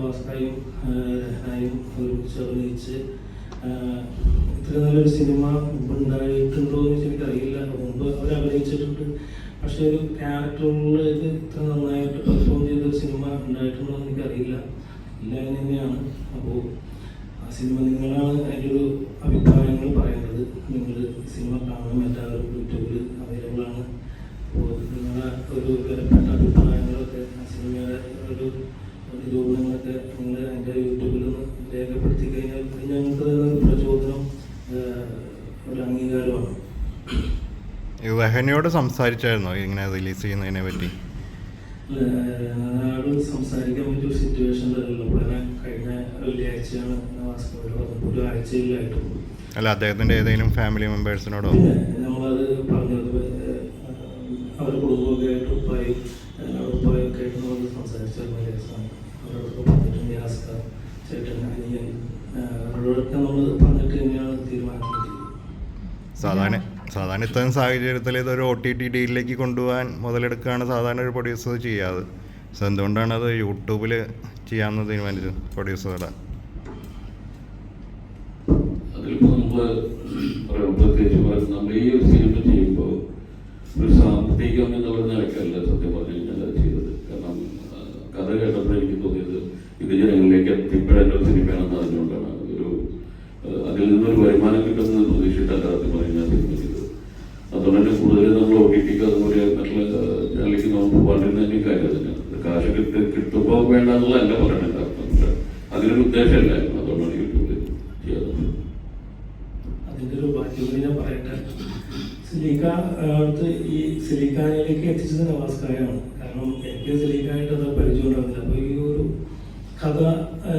നവാസ്കായും രഹനായും ഒരുമിച്ച് അഭിനയിച്ച് ഇത്ര നല്ലൊരു സിനിമ മുമ്പ് ഉണ്ടായിട്ടുണ്ടോ എന്ന് എനിക്കറിയില്ല. മുമ്പ് അവർ അഭിനയിച്ചിട്ടുണ്ട്. പക്ഷെ ഒരു ക്യാരക്ടറുകളിൽ ഇത് ഇത്ര നന്നായിട്ട് പെർഫോം ചെയ്ത ഒരു സിനിമ ഉണ്ടായിട്ടുണ്ടോ എന്ന് എനിക്കറിയില്ല. ഇല്ല എന്ന് തന്നെയാണ്. അപ്പോൾ ആ സിനിമ നിങ്ങളാണ് അതിന്റെ ഒരു അഭിപ്രായങ്ങൾ പറയേണ്ടത് നിങ്ങൾ സിനിമ കാണണം എല്ലാവരും. രഹനയോട് സംസാരിച്ചായിരുന്നോ ഇങ്ങനെ റിലീസ് ചെയ്യുന്നതിനെ പറ്റി? നാട് സംസാരിക്കാൻ പറ്റിയ സിറ്റുവേഷനിലല്ലോ ഇവിടെ കഴിഞ്ഞ വെള്ളിയാഴ്ചയാണ് ഒരു അല്ല അദ്ദേഹത്തിന്റെ ഏതെങ്കിലും ഫാമിലി മെമ്പേഴ്സിനോടോ പിന്നെ നമ്മളത് പറഞ്ഞത് അവരുടെ കുടുംബമൊക്കെ ആയിട്ട് ഉപ്പായി ഉപ്പായൊക്കെ ആയിട്ട് നമ്മൾ സംസാരിച്ചിരുന്ന കേസാണ് അവരോടൊക്കെ പറഞ്ഞിട്ടുണ്ട് യാസ്ക ചേട്ടൻ അനിയൻ ആ, അവരോടൊക്കെ നമ്മൾ പറഞ്ഞിട്ട് തന്നെയാണ് സാധാരണ സാധാരണ ഇത്തരം സാഹചര്യത്തിൽ ഇതൊരു ഒ ടി ടി ഡിയിലേക്ക് കൊണ്ടുപോകാൻ മുതലെടുക്കുകയാണ് സാധാരണ ഒരു പ്രൊഡ്യൂസർ ചെയ്യാറ്. സോ എന്തുകൊണ്ടാണ് അത് യൂട്യൂബിൽ ചെയ്യാമെന്ന് തീരുമാനിച്ചത് പ്രൊഡ്യൂസറുടെ അതിലിപ്പോ നമ്മൾ പറയാം പ്രത്യേകിച്ച് പറയാം നമ്മൾ ഈ ഒരു സിനിമ ചെയ്യുമ്പോൾ ഒരു സാമ്പത്തികം എന്നുള്ള നിലയ്ക്കല്ല സത്യം പറഞ്ഞു കഴിഞ്ഞാൽ അത് ചെയ്തത് കാരണം ആ, കഥ കേട്ടപ്പോൾ എനിക്ക് തോന്നിയത് ഇത് ജനങ്ങളിലേക്ക് എത്തിപ്പെടേണ്ട ഒരു സിനിമയാണെന്ന് അറിഞ്ഞുകൊണ്ടാണ് ഒരു ആ, അതിൽ നിന്നൊരു വരുമാനം കിട്ടുന്നത് പ്രതീക്ഷിച്ചിട്ടല്ല സത്യം പറഞ്ഞാൽ സിനിമ ചെയ്തത് അതുകൊണ്ട് തന്നെ കൂടുതൽ നമ്മൾ ഒ ടി ടിക്ക് അതുപോലെ മറ്റുള്ള ജനലിലേക്ക് നമ്മൾ പോകാണ്ടിരുന്നതിന് കാര്യം തന്നെയാണ് കാശ് കിട്ടി വേണ്ട എന്നുള്ളതല്ല പറയണത് അതിനൊരു ഉദ്ദേശമില്ലായിരുന്നു അതുകൊണ്ടാണ് യൂട്യൂബിൽ ചെയ്യാത്തത്. അതിന്റെ ഒരു ഈ സിലിക്കാനിലേക്ക് എത്തിച്ചത് നവാസ്കായാണ് കാരണം എനിക്ക് സിലിക്കായിട്ട് അത് പരിചയം ഉണ്ടാകുന്നില്ല അപ്പോൾ ഈ ഒരു കഥ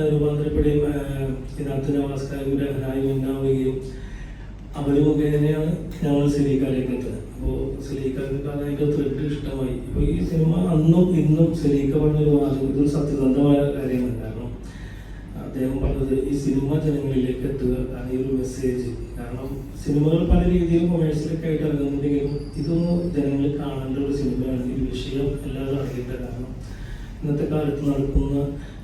രൂപാന്തരപ്പെടുകയും ഇതിനകത്ത് നവാസ്കാരും ഹായ് ഉണ്ടാവുകയും അവർ മുഖേനയാണ് ഞങ്ങൾ സിലീക്കാലേക്ക് എത്തുന്നത് അപ്പോൾ സിലിക്കാർക്ക് എനിക്ക് ത്രെഡ് ഇഷ്ടമായി. അപ്പോൾ ഈ സിനിമ അന്നും ഇന്നും സിലീക്ക പറഞ്ഞൊരു വാചകം ഇതൊരു സത്യസന്ധമായ കാര്യമാണ് കാരണം അദ്ദേഹം പറഞ്ഞത് ഈ സിനിമ ജനങ്ങളിലേക്ക് എത്തുക ഈ ഒരു മെസ്സേജ് കാരണം സിനിമകൾ പല രീതിയിൽ കൊമേഴ്സിലൊക്കെ ആയിട്ട് ഇറങ്ങുന്നുണ്ടെങ്കിലും ഇതൊന്ന് ജനങ്ങൾ കാണേണ്ട ഒരു സിനിമയാണ്. ഈ വിഷയം എല്ലാവരും അറിയേണ്ട കാരണം ഇന്നത്തെ കാലത്ത് നടക്കുന്ന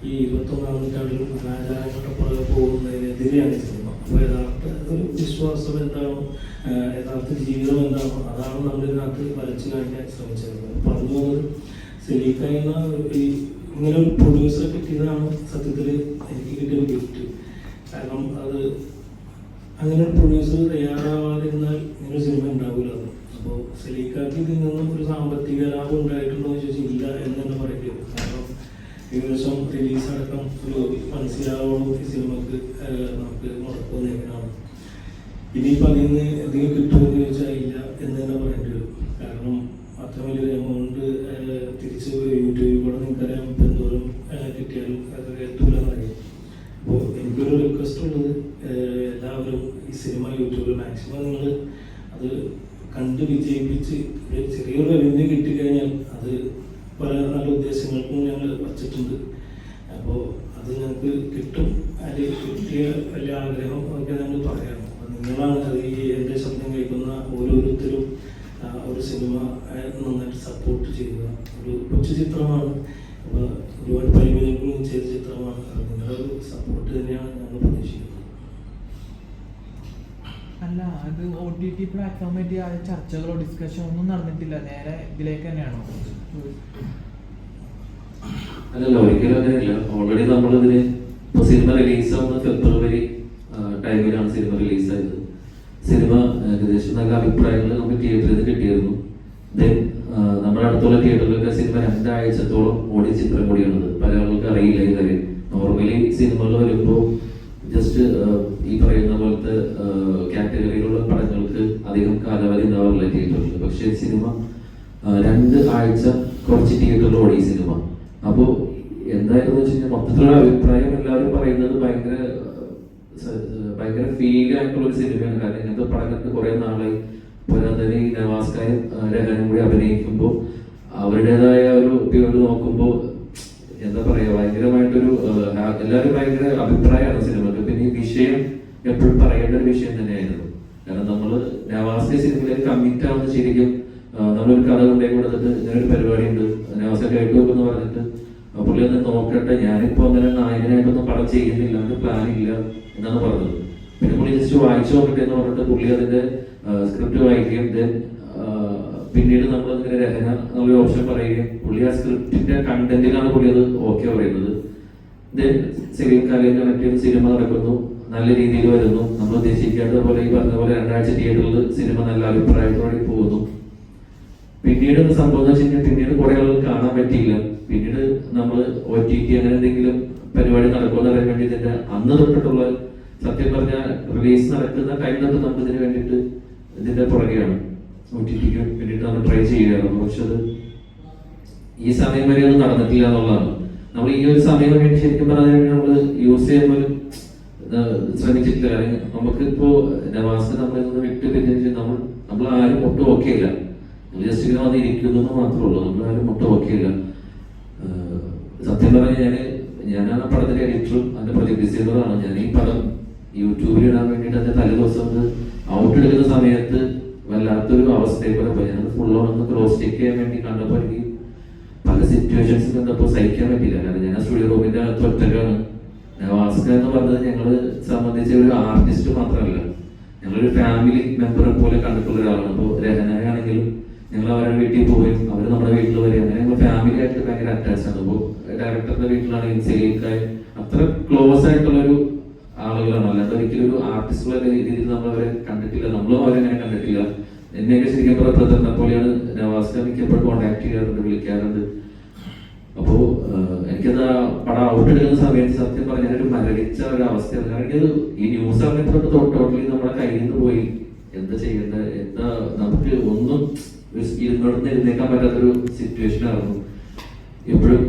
ഈ ഇരുപത്തൊന്നാം നൂറ്റാണ്ടിലും അനാചാരങ്ങളുടെ പുറകെ പോകുന്നതിനെതിരെയാണ് സിനിമ. അപ്പോൾ യഥാർത്ഥ ഒരു വിശ്വാസം എന്താണോ യഥാർത്ഥ ജീവിതം എന്താണോ അതാണ് നമ്മൾ ഇതിനകത്ത് വരച്ചു കാണിക്കാൻ ശ്രമിച്ചത് പറഞ്ഞു അതുകൊണ്ട് സെലീക്ക എന്ന ഈ ഇങ്ങനെ ഒരു പ്രൊഡ്യൂസറെ കിട്ടിയതാണ് സത്യത്തിൽ എനിക്ക് കിട്ടിയ ഗിഫ്റ്റ് കാരണം അത് അങ്ങനെ ഒരു പ്രൊഡ്യൂസർ തയ്യാറാവാതിരുന്നാൽ ഇങ്ങനെ സിനിമ ഉണ്ടാവില്ല അപ്പോൾ സെലീക്കാക്ക് ഇതിൽ നിന്നും ഒരു സാമ്പത്തിക ലാഭം ഉണ്ടായിട്ടുണ്ടോ എന്ന് ചോദിച്ചാൽ ഇല്ല എന്ന് തന്നെ പറയുന്നത് വരും. കാരണം ഏകദേശം റിലീസ് അടക്കം ഒരു മനസ്സിലാവണം ഈ സിനിമക്ക് നമുക്ക് മുടക്കുന്ന എങ്ങനെയാണ് ഇനിയിപ്പോൾ അതിൽ എന്തെങ്കിലും കിട്ടുമെന്ന് ചോദിച്ചാൽ ഇല്ല എന്ന് തന്നെ പറയേണ്ടി വരും. കാരണം അത്ര വലിയൊരു എമൗണ്ട് തിരിച്ച് യൂട്യൂബിൽ കൂടെ നിങ്ങൾക്കറിയാം എന്തോരം കിട്ടിയാലും അത് എത്തൂലെന്നറിയാം അപ്പോൾ എനിക്കൊരു റിക്വസ്റ്റ് ഉള്ളത് എല്ലാവരും ഈ സിനിമ യൂട്യൂബിൽ മാക്സിമം നിങ്ങൾ അത് കണ്ട് വിജയിപ്പിച്ച് ഒരു ചെറിയൊരു റവന്യൂ കിട്ടിക്കഴിഞ്ഞാൽ അത് പല നല്ല ഉദ്ദേശങ്ങൾക്കും ഞങ്ങൾ വച്ചിട്ടുണ്ട്. അപ്പോൾ അത് ഞങ്ങൾക്ക് കിട്ടും. അതിൽ കിട്ടിയ വലിയ ആഗ്രഹം ഒക്കെ ഞങ്ങൾ പറയാം. അപ്പോൾ നിങ്ങളാണ് അത് ഈ എന്റെ ശബ്ദം കേൾക്കുന്ന ഓരോരുത്തരും ഒരു സിനിമ നന്നായിട്ട് സപ്പോർട്ട് ചെയ്യുക. ഒരു കൊച്ചു ചിത്രമാണ്. അപ്പോൾ ഒരുപാട് പരിമിതികളും ചെയ്ത ചിത്രമാണ്. ഒരു സപ്പോർട്ട് തന്നെയാണ് ഞങ്ങൾ പ്രതീക്ഷിക്കുന്നത്. അല്ല അത് ഒ ടി ടി പ്ലാറ്റ്ഫോം പറ്റി ആ ചർച്ചകളോ ഡിസ്കഷനോ ഒന്നും നടന്നിട്ടില്ല. നേരെ ഇതിലേക്ക് തന്നെയാണോ? അല്ലല്ല ഒരിക്കലും അങ്ങനെയല്ല ഓൾറെഡി നമ്മളിതിന് ഇപ്പൊ സിനിമ റിലീസ് ആവുന്ന ഫെബ്രുവരി ടൈമിലാണ് സിനിമ റിലീസായത് സിനിമ ഏകദേശം നല്ല അഭിപ്രായങ്ങൾ നമുക്ക് തിയേറ്ററിൽ നിന്ന് കിട്ടിയിരുന്നു. ദെൻ നമ്മുടെ അടുത്തുള്ള തിയേറ്ററിലൊക്കെ സിനിമ രണ്ടാഴ്ചത്തോളം ഓടിയ ചിത്രം കൂടിയാണത്. പല ആളുകൾക്ക് അറിയില്ല കാര്യം. നോർമലി സിനിമകൾ വരുമ്പോൾ ജസ്റ്റ് ഈ പറയുന്ന പോലത്തെ കാറ്റഗറിയിലുള്ള പടങ്ങൾക്ക് അധികം കാലാവധി ഉണ്ടാവാറില്ല തിയേറ്ററിൽ പക്ഷേ സിനിമ രണ്ട് ആഴ്ച കുറച്ച് തിയേറ്ററിൽ ഓടി സിനിമ അപ്പോ എന്തായിരുന്നു വെച്ച് കഴിഞ്ഞാൽ മൊത്തത്തിലുള്ള അഭിപ്രായം എല്ലാവരും പറയുന്നത് ഭയങ്കര ഭയങ്കര ഫീൽ ആയിട്ടുള്ള ഒരു സിനിമയാണ് കാരണം ഇങ്ങനത്തെ പടങ്ങൾക്ക് കുറെ നാളായി. പുരാതനെ തന്നെ രഹനം കൂടി അഭിനയിക്കുമ്പോൾ അവരുടേതായ ഒരു ഒപ്പിയോട് നോക്കുമ്പോൾ എന്താ പറയാ ഭയങ്കരമായിട്ടൊരു എല്ലാവരും ഭയങ്കര അഭിപ്രായമാണ് സിനിമക്ക്. പിന്നെ ഈ വിഷയം എപ്പോഴും പറയേണ്ട ഒരു വിഷയം തന്നെയായിരുന്നു. കാരണം നമ്മൾ നവാസിന്റെ സിനിമയിലേക്ക് കമ്മിറ്റ് ആവുന്ന ശരിക്കും നമ്മളൊരു കഥ കൊണ്ടേ കൊടുത്തിട്ട് ഇങ്ങനെ ഒരു പരിപാടി ഉണ്ട് നവാസ കേട്ടു എന്ന് പറഞ്ഞിട്ട് പുള്ളി ഒന്ന് നോക്കട്ടെ ഞാനിപ്പോ അങ്ങനെ നായകനായിട്ടൊന്നും പടം ചെയ്യുന്നില്ല അത് പ്ലാൻ ഇല്ല എന്നാണ് പറഞ്ഞത്. പിന്നെ പുള്ളി ജസ്റ്റ് വായിച്ചു നോക്കട്ടെ എന്ന് പറഞ്ഞിട്ട് പുള്ളി അതിന്റെ സ്ക്രിപ്റ്റ് വായിക്കുകയും ദെൻ പിന്നീട് നമ്മൾ അതിന്റെ രഹന എന്നുള്ള ഓപ്ഷൻ പറയുകയും പുള്ളി ആ സ്ക്രിപ്റ്റിന്റെ കണ്ടന്റിലാണ് പുള്ളി അത് ഓക്കെ പറയുന്നത്. ദെൻ സെലിം കാലയിൽ കണക്ട് സിനിമ നടക്കുന്നു നല്ല രീതിയിൽ വരുന്നു. നമ്മൾ ഉദ്ദേശിക്കാത്ത പോലെ ഈ പറഞ്ഞ പോലെ രണ്ടാഴ്ച തിയേറ്ററിൽ സിനിമ നല്ല അഭിപ്രായത്തോടെ പോകുന്നു. പിന്നീട് സംഭവം എന്ന് പിന്നീട് കുറെ ആളുകൾ കാണാൻ പറ്റിയില്ല. പിന്നീട് നമ്മൾ ഒ ടി ടി അങ്ങനെ എന്തെങ്കിലും പരിപാടി നടക്കുമെന്ന് അറിയാൻ വേണ്ടി അന്ന് തൊട്ടിട്ടുള്ള സത്യം പറഞ്ഞാൽ റിലീസ് നടക്കുന്ന ടൈം തൊട്ട് നമ്മൾ ഇതിന് വേണ്ടിയിട്ട് ഇതിന്റെ പുറകെയാണ് ഒ ടി ടിക്ക് വേണ്ടിയിട്ട് നമ്മൾ ട്രൈ ചെയ്യുകയായിരുന്നു പക്ഷെ അത് ഈ സമയം വരെ അത് നടന്നിട്ടില്ല എന്നുള്ളതാണ്. നമ്മൾ ഈ ഒരു സമയം വേണ്ടി ശരിക്കും പറഞ്ഞാൽ നമ്മൾ യൂസ് ചെയ്യാൻ പോലും ശ്രമിച്ചിട്ടില്ല. അല്ലെങ്കിൽ നമുക്കിപ്പോ നവാസ് നമ്മളെ ഇന്ന് വിട്ട് പിരിഞ്ഞ് നമ്മൾ നമ്മൾ ആരും ഒട്ടും ഓക്കെ ഇല്ല ജസ്റ്റ് ഇങ്ങനെ വന്ന് ഇരിക്കുന്നു മാത്രമേ ഉള്ളൂ. നമ്മൾ ആരും ഒട്ടും ഓക്കെ ഇല്ല സത്യം പറഞ്ഞാൽ ഞാൻ ഞാനാണ് ആ പടത്തിന്റെ എഡിറ്ററും അതിന്റെ പ്രൊജക്ട് ഞാൻ ഈ പടം യൂട്യൂബിൽ ഇടാൻ വേണ്ടിയിട്ട് അതിന്റെ തലേദിവസം ഔട്ട് എടുക്കുന്ന സമയത്ത് വല്ലാത്തൊരു അവസ്ഥയെ പോലെ പോയി ഞാനത് ഓൺ ഒന്ന് ക്രോസ് ചെക്ക് ചെയ്യാൻ വേണ്ടി കണ്ടപ്പോൾ എനിക്ക് പല സിറ്റുവേഷൻസ് കണ്ടപ്പോൾ സഹിക്കാൻ പറ്റില്ല കാരണം ഞാൻ സ്റ്റുഡിയോ റൂമിന്റെ അകത്ത് ഒറ്റക്കാണ്. നവാസ്ക എന്ന് പറഞ്ഞത് ഞങ്ങൾ സംബന്ധിച്ച ഒരു ആർട്ടിസ്റ്റ് മാത്രമല്ല. ഞങ്ങളൊരു ഫാമിലി മെമ്പറെ പോലെ കണ്ടിട്ടുള്ള ഒരാളാണ്. അപ്പോൾ രഹനായ ആണെങ്കിലും ഞങ്ങൾ അവരുടെ വീട്ടിൽ പോയി. അവർ നമ്മുടെ വീട്ടിൽ വരും അങ്ങനെ ഞങ്ങൾ ഫാമിലി ആയിട്ട് ഭയങ്കര അറ്റാച്ച് ആണ്. അപ്പോൾ ഡയറക്ടറുടെ വീട്ടിലാണെങ്കിൽ സെലിക്കായി അത്ര ക്ലോസ് ആയിട്ടുള്ള ഒരു ആളുകളാണ്. അല്ലാണ്ട് ഒരിക്കലും ഒരു ആർട്ടിസ്റ്റ് ഉള്ള രീതിയിൽ നമ്മൾ അവരെ കണ്ടിട്ടില്ല. നമ്മളും അവരെ അങ്ങനെ കണ്ടിട്ടില്ല. എന്നെയൊക്കെ ശരിക്കും പറഞ്ഞ പോലെയാണ് നവാസിനെ മിക്കപ്പോഴും കോൺടാക്ട് ചെയ്യാറുണ്ട് വിളിക്കാറുണ്ട്. അപ്പോ ആഹ്, എനിക്കത് പടം ഔട്ട് എടുക്കുന്ന സമയത്ത് സത്യം പറഞ്ഞാൽ ഒരു മരവിച്ച ഒരു അവസ്ഥയാണ്. കാരണം എനിക്കത് ഈ ന്യൂസ് സമയത്തോട്ട് ടോട്ടലി നമ്മുടെ കയ്യിൽ നിന്ന് പോയി. എന്താ ചെയ്യേണ്ടത്? എന്താ നമുക്ക് ഒന്നും ഇരുന്നോടത്ത് എഴുന്നേക്കാൻ പറ്റാത്തൊരു സിറ്റുവേഷൻ ആയിരുന്നു. എപ്പോഴും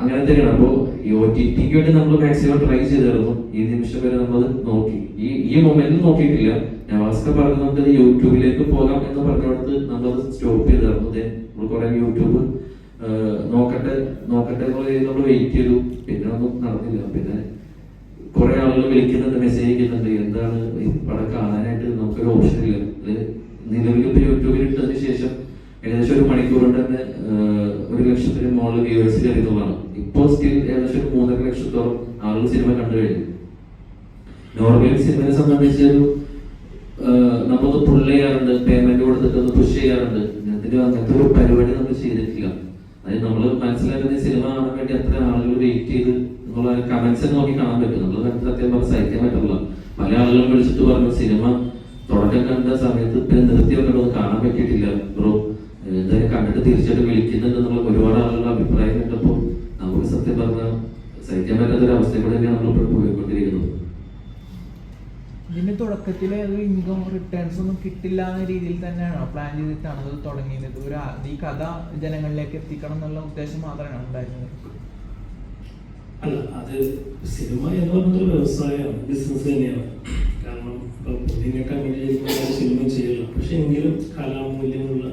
അങ്ങനെ തന്നെയാണ്. അപ്പോൾ ഈ ഒ ടി ടിക്ക് വേണ്ടി നമ്മൾ മാക്സിമം ട്രൈ ചെയ്തായിരുന്നു. ഈ നിമിഷം വരെ നമ്മൾ നോക്കി. ഈ ഈ മൊമെന്റിൽ നോക്കിയിട്ടില്ല. ഞാൻ പറഞ്ഞു പറഞ്ഞത് യൂട്യൂബിലേക്ക് പോകാം എന്ന് പറഞ്ഞിടത്ത് നമ്മളത് സ്റ്റോപ്പ് ചെയ്തായിരുന്നു. നമ്മൾ കുറെ യൂട്യൂബ് നോക്കട്ടെ നോക്കട്ടെ നമ്മൾ വെയിറ്റ് ചെയ്തു. പിന്നെ ഒന്നും നടന്നില്ല. പിന്നെ കുറെ ആളുകൾ വിളിക്കുന്നുണ്ട് മെസ്സേജ് അയക്കുന്നുണ്ട്. എന്താണ് പടം കാണാനായിട്ട് നമുക്കൊരു ഓപ്ഷൻ ഇല്ല. ഏകദേശം ഒരു തന്നെ ഒരു ലക്ഷത്തിന് മുകളിൽ വ്യൂവേഴ്സ് കയറിയതുള്ളതാണ് ഇപ്പോൾ സ്റ്റിൽ ഏകദേശം മൂന്നര ലക്ഷത്തോളം ആളുകൾ സിനിമ കണ്ടു കഴിഞ്ഞു. നോർമലി സിനിമയെ സംബന്ധിച്ച് ഒരു നമ്മളത് പുൾ ചെയ്യാറുണ്ട് പേയ്മെന്റ് കൊടുത്തിട്ട് ഒന്ന് പുഷ് ചെയ്യാറുണ്ട്. ഇതിന്റെ അങ്ങനത്തെ ഒരു പരിപാടി നമ്മൾ ചെയ്തിട്ടില്ല. അതായത് നമ്മൾ മനസ്സിലാക്കുന്ന സിനിമ കാണാൻ വേണ്ടി എത്ര ആളുകൾ വെയിറ്റ് ചെയ്ത് എന്നുള്ള കമന്റ്സ് നോക്കി കാണാൻ പറ്റും. നമ്മൾ സത്യം പറഞ്ഞാൽ സഹിക്കാൻ പറ്റില്ല പല ആളുകളും വിളിച്ചിട്ട് പറഞ്ഞു സിനിമ തുടക്കം കണ്ട സമയത്ത് പിന്നെ നിർത്തി കാണാൻ പറ്റിയിട്ടില്ല. ബ്രോ എന്തായാലും കണ്ടിട്ട് തീർച്ചയായിട്ടും വിളിക്കുന്നുണ്ട് എന്നുള്ള ഒരുപാട് ആളുകളുടെ അഭിപ്രായം കണ്ടപ്പോൾ നമുക്ക് സത്യം പറഞ്ഞാൽ സഹിക്കാൻ പറ്റാത്തൊരു അവസ്ഥയിൽ കൂടെ തന്നെയാണ് നമ്മളിപ്പോൾ പോയിക്കൊണ്ടിരിക്കുന്നത്. ഇതിന്റെ തുടക്കത്തിൽ ഒരു ഇൻകം റിട്ടേൺസ് ഒന്നും കിട്ടില്ല എന്ന രീതിയിൽ തന്നെയാണ്. പ്ലാൻ ചെയ്തിട്ടാണ് അത് തുടങ്ങിയത്. ഒരു ഈ കഥ ജനങ്ങളിലേക്ക് എത്തിക്കണം എന്നുള്ള ഉദ്ദേശം മാത്രമാണ് ഉണ്ടായിരുന്നത്. അല്ല അത് സിനിമ എന്ന് പറഞ്ഞൊരു വ്യവസായമാണ് ബിസിനസ് തന്നെയാണ്. കാരണം ഇപ്പൊ പുണ്യം കിട്ടാൻ വേണ്ടി സിനിമ ചെയ്യില്ല പക്ഷെ എങ്കിലും കലാമൂല്യമുള്ള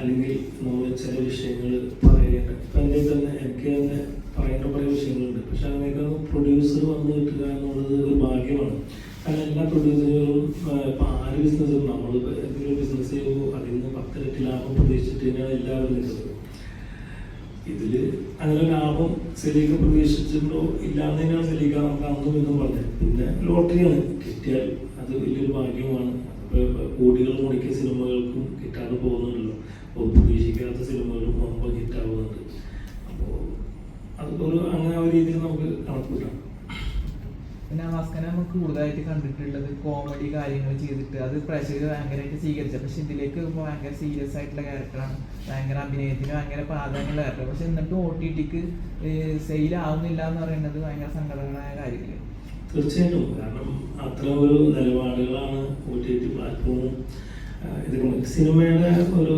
അല്ലെങ്കിൽ നമ്മൾ ചില വിഷയങ്ങൾ പറയേണ്ട ഇപ്പൊ എന്റെ തന്നെ എനിക്ക് തന്നെ പറയേണ്ട കുറേ വിഷയങ്ങളുണ്ട്. പക്ഷെ അതിനൊക്കെ പ്രൊഡ്യൂസർ വന്ന് കിട്ടുക എന്നുള്ളത് ഒരു ഭാഗ്യമാണ്. കാരണം എല്ലാ പ്രൊഡ്യൂസറുകളും ഇപ്പൊ ആര് ബിസിനസ് നമ്മൾ എന്തെങ്കിലും ബിസിനസ് ചെയ്യുമ്പോൾ അതിൽ നിന്ന് പത്തിരട്ടി ലാഭം പ്രതീക്ഷിച്ചിട്ട് തന്നെയാണ് എല്ലാവരും നിൽക്കുന്നത് ഇതിൽ അങ്ങനെ ലാഭം സെലീക പ്രതീക്ഷിച്ചിട്ടുണ്ടോ? ഇല്ലാന്നതിനാണ് സെലീക നമുക്ക് അന്നും ഇന്നും പറഞ്ഞത്. പിന്നെ ലോട്ടറിയാണ് കിട്ടിയാൽ അത് വലിയൊരു ഭാഗ്യമാണ്. കോടികൾ മുടക്കിയ സിനിമകൾക്കും കിട്ടാതെ പോകുന്നുണ്ടല്ലോ. പ്രതീക്ഷിക്കാത്ത സിനിമകളും മുമ്പ് ഹിറ്റാവുന്നുണ്ട് അപ്പോൾ അതൊരു അങ്ങനെ ആ ഒരു രീതിയിൽ നമുക്ക് കണക്കൂട്ടാം. പിന്നെ ഭാസ്കരൻ നമുക്ക് കൂടുതലായിട്ട് കണ്ടിട്ടുള്ളത് കോമഡി കാര്യങ്ങൾ ചെയ്തിട്ട് അത് പ്രേക്ഷകർ ഭയങ്കരമായിട്ട് സ്വീകരിച്ചത് പക്ഷെ ഇതിലേക്ക് വരുമ്പോൾ ഭയങ്കര സീരിയസ് ആയിട്ടുള്ള ക്യാരക്ടറാണ് ഭയങ്കര അഭിനയത്തിന് ഭയങ്കര പ്രാധാന്യമുള്ള ക്യാരക്ടർ പക്ഷെ എന്നിട്ടും ഒ ടി ടിക്ക് സെയിൽ ആവുന്നില്ല എന്ന് പറയുന്നത് ഭയങ്കര സങ്കടകരമായ കാര്യമില്ല? തീർച്ചയായിട്ടും. കാരണം അത്ര ഒരു നിലപാടുകളാണ് ഒ ടി ടി പ്ലാറ്റ്ഫോമും ഇതൊക്കെ സിനിമയുടെ ഒരു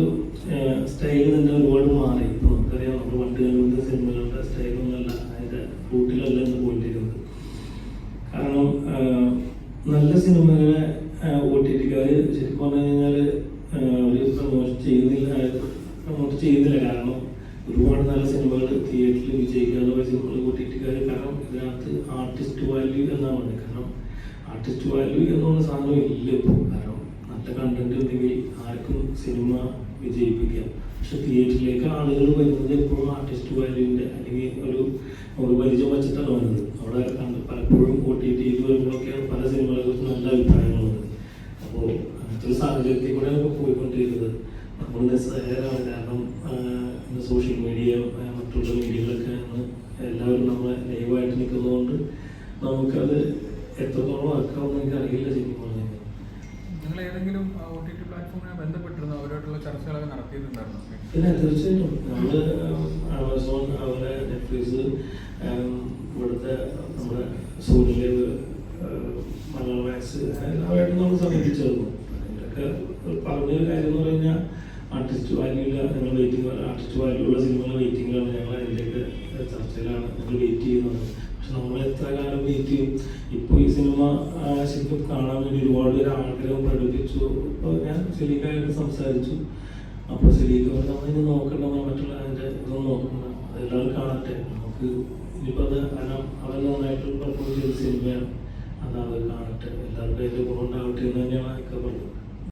സ്റ്റൈൽ തന്നെ ഒരുപാട് മാറി. നമുക്കറിയാം നമ്മൾ പണ്ട് കണ്ടുകൊണ്ട സിനിമകളുടെ സ്റ്റൈലൊന്നുമല്ല അതിന്റെ റൂട്ടിലല്ല ഇന്ന് പോയിട്ടിരുന്നത് കാരണം നല്ല സിനിമകളെ ഒ ശരിക്കും പറഞ്ഞു കഴിഞ്ഞാൽ ഒരു പ്രൊമോഷൻ ചെയ്യുന്നില്ല പ്രൊമോട്ട് ചെയ്യുന്നില്ല. കാരണം ഒരുപാട് നല്ല സിനിമകൾ തിയേറ്ററിൽ വിജയിക്കാതെ സിനിമകൾ ഒ കാരണം ഇതിനകത്ത് ആർട്ടിസ്റ്റ് വാല്യൂ എന്നാണ് പറയുന്നത്. കാരണം ആർട്ടിസ്റ്റ് വാല്യൂ എന്നുള്ള സാധനം ഇല്ല ഇപ്പോൾ കാരണം നല്ല കണ്ടന്റ് ഉണ്ടെങ്കിൽ ആർക്കും സിനിമ വിജയിപ്പിക്കാം. പക്ഷെ തിയേറ്ററിലേക്ക് ആളുകൾ വരുന്നത് എപ്പോഴും ആർട്ടിസ്റ്റ് വാല്യൂവിന്റെ അല്ലെങ്കിൽ ഒരു ഒരു പരിചയം വച്ചിട്ടാണ് വരുന്നത്. അവിടെ പലപ്പോഴും ഒ ടി ടിയിൽ വരുമ്പോഴൊക്കെയാണ് പല സിനിമകളെക്കുറിച്ച് നല്ല അഭിപ്രായങ്ങളുണ്ട് അപ്പോൾ അങ്ങനത്തെ ഒരു സാഹചര്യത്തിൽ കൂടെ ഇപ്പോൾ പോയിക്കൊണ്ടിരിക്കുന്നത്. നമ്മൾ നിസ്സഹായരാണ് കാരണം സോഷ്യൽ മീഡിയ മറ്റുള്ള മീഡിയകളൊക്കെ എല്ലാവരും നമ്മളെ ലൈവായിട്ട് നിൽക്കുന്നതുകൊണ്ട് നമുക്കത് എത്രത്തോളം ആക്കാമെന്ന് എനിക്ക് അറിയില്ല ശരിക്കും പറഞ്ഞാൽ നിങ്ങൾ ഏതെങ്കിലും ഒ ടി ടി പ്ലാറ്റ്ഫോമിനെ ബന്ധപ്പെട്ടിരുന്നു അവരോടുള്ള ചർച്ചകളൊക്കെ നടത്തിയിട്ടുണ്ടായിരുന്നു? നമ്മൾ ആമസോൺ അവരെ നെറ്റ്ഫ്ലിക്സ് ഇവിടുത്തെ നമ്മുടെ സോണിലെ മലയാള മാക്സ് അവരായിട്ട് നമ്മൾ സമീപിച്ചിരുന്നു. അതിന്റെയൊക്കെ പറഞ്ഞൊരു കാര്യം എന്ന് പറഞ്ഞാൽ ആർട്ടിസ്റ്റ് വാല്യൂ ഇല്ല ഞങ്ങൾ വെയിറ്റിംഗ് ആർട്ടിസ്റ്റ് വാല്യൂ ഉള്ള സിനിമകൾ വെയിറ്റിംഗിലാണ് ഞങ്ങൾ അതിന്റെയൊക്കെ ചർച്ചയിലാണ് ഞങ്ങൾ വെയിറ്റ് ചെയ്യുന്നത്. പക്ഷെ നമ്മൾ എത്ര കാലം വെയിറ്റ് ചെയ്യും ഇപ്പോൾ ഈ സിനിമ ശരിക്കും കാണാൻ വേണ്ടി ഒരുപാട് പേര് ആഗ്രഹം പ്രകടിപ്പിച്ചു. ഇപ്പോൾ ഞാൻ സെലീക്കായിട്ട് സംസാരിച്ചു. അപ്പോൾ സെലീക്ക പറഞ്ഞു നമ്മളിനി നോക്കണ്ട നമ്മൾ മറ്റുള്ള അതിന്റെ ഇതൊന്നും നോക്കണ്ട. അതെല്ലാവരും കാണട്ടെ. നമുക്ക് ഇനിയിപ്പോൾ അത് കാരണം അവൻ നന്നായിട്ട് പെർഫോം ചെയ്ത സിനിമയാണ്. അത് അവർ കാണട്ടെ. എല്ലാവർക്കും അതിന്റെ ഗുണം ഉണ്ടാവട്ടെ എന്ന് തന്നെയാണ് ഒക്കെ പറഞ്ഞത്